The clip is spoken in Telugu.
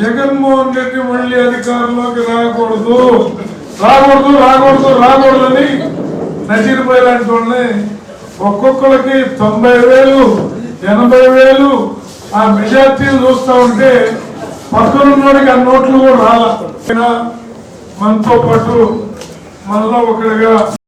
జగన్మోహన్ రెడ్డి మళ్ళీ అధికారంలోకి రాకూడదు. రాకూడదు రాకూడదు రాకూడదని నజీర్పై లాంటి వాళ్ళని ఒక్కొక్కరికి తొంభై వేలు ఎనభై వేలు ఆ మెజార్టీలు చూస్తా ఉంటే పక్కనున్నోడికి ఆ నోట్లు కూడా రాలా. మనతో పాటు మనలో ఒకటిగా